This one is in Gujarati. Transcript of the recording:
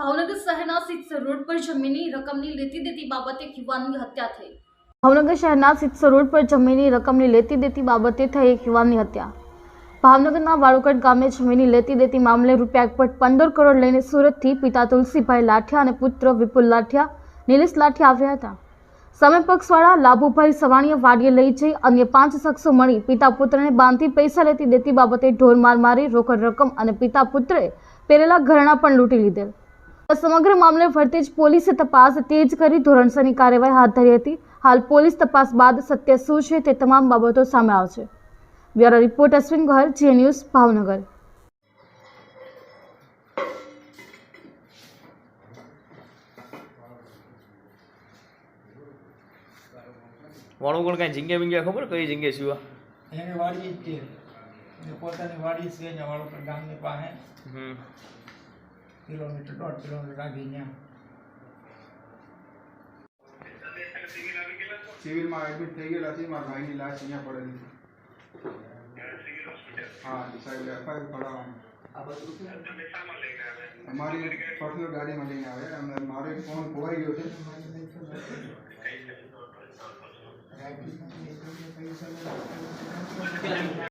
ભાવનગર શહેરના સિત્સર રોડ પર જમીનની રકમની લેતી દેતી બાબતે યુવાનની હત્યા થઈ. ભાવનગર શહેરના સિત્સર રોડ પર જમીનની રકમની લેતી દેતી બાબતે થઈ એક યુવાનની હત્યા. ભાવનગરના વાળુકટ ગામે જમીનની લેતી દેતી મામલે રૂપિયા એકપટ પંદર કરોડ લઈને સુરતથી પિતા તુલસીભાઈ લાઠિયા અને પુત્ર વિપુલ લાઠિયા, નિલેશ લાઠિયા આવ્યા હતા. સામે પક્ષવાળા લાભુભાઈ સવાણીએ વાડીએ લઈ જઈ અન્ય પાંચ શખ્સો મળી પિતા પુત્રને બાંધી પૈસા લેતી દેતી બાબતે ઢોરમાર મારી રોકડ રકમ અને પિતા પુત્રએ પહેરેલા ઘરણા પણ લૂંટી લીધેલ. સમગ્ર મામલે ફરતેજ પોલીસે તપાસ તેજ કરી ધોરણસરની કાર્યવાહી હાથ ધરી હતી. હાલ પોલીસ તપાસ બાદ સત્ય શું છે તે તમામ બાબતો સામે આવશે. બ્યુરો રિપોર્ટ અશ્વિન ગોહર જે ન્યૂઝ ભાવનગર. વાળું કોણ કાંઈ જગ્યા બિંગ્યા ખબર? કઈ જગ્યાએ શું એની વાડી જ છે. પોતાની વાડી છે ને વાળો ગામની પાસે. હમ. કિલોમીટર દોઢ કિલોમીટર આગી ત્યાં સિવિલમાં એડમિટ થઈ ગયેલા છે મારા ભાઈની લાશ અહીંયા પડેલી છે હા સાહેબ એફઆઈઆર પડાવવાનું અમારી પર્સનલ ગાડીમાં લઈને આવે અને મારો એક ફોન ખોવાઈ ગયો છે